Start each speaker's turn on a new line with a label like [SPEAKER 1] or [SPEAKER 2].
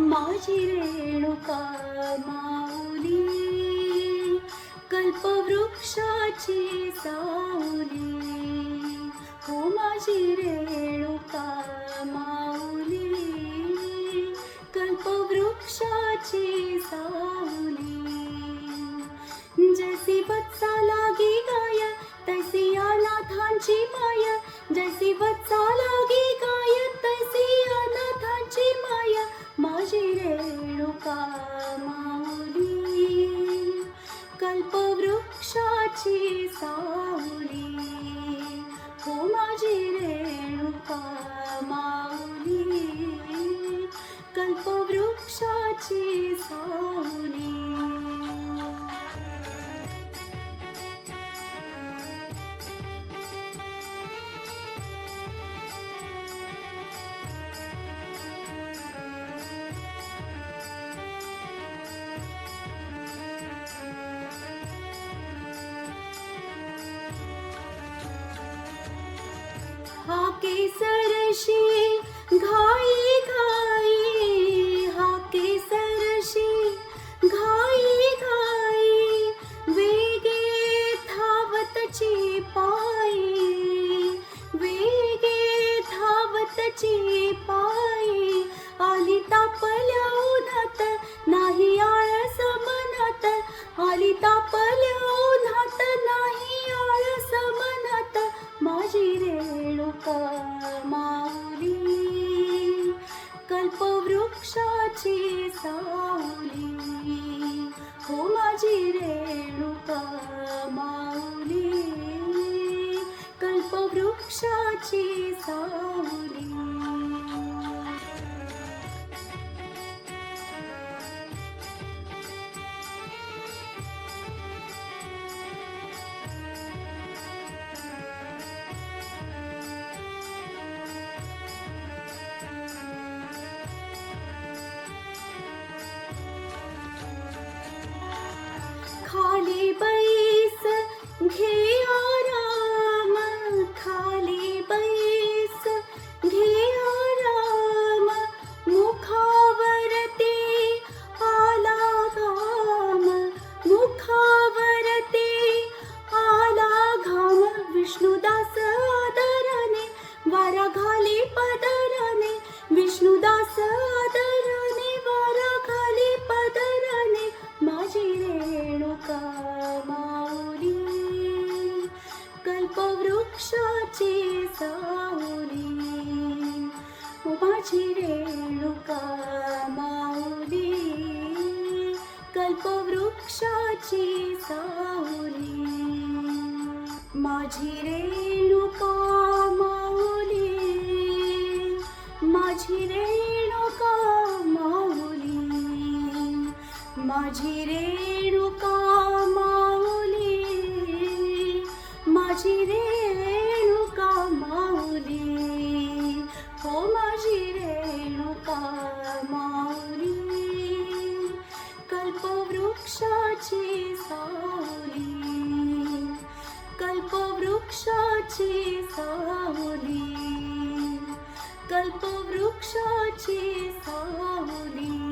[SPEAKER 1] माझी रेणुका माऊली कल्पवृक्षाची सावली. हो माझी रेणुका माऊली कल्पवृक्षाची सावली. जैसी वत्सा लागी गाय तैसी अनाथांची माया जैसी वत्सा ची सावली हो माझी रेणुका माऊली. कल्पवृक्षाची सावली केसरशी घाई घाई हा केसरशी घाई घाई वेगे धावतची पायी वेगे धावतची पायी आली तापल्या उन्हात नाही आळस मनात आली तापल्या कल्पवृक्षाची सावली. हो माझी रेणुका माऊली कल्पवृक्षाची सावली. कल्पवृक्षाची सावली ओ माझी रेणुका माऊली कल्पवृक्षाची सावली माझी रेणुका माऊली माझी रेणुका माऊली माझी रेणुका माऊली माझी रेणुका कल्पवृक्षाची सावली कल्पवृक्षाची सावली कल्पवृक्षाची सावली.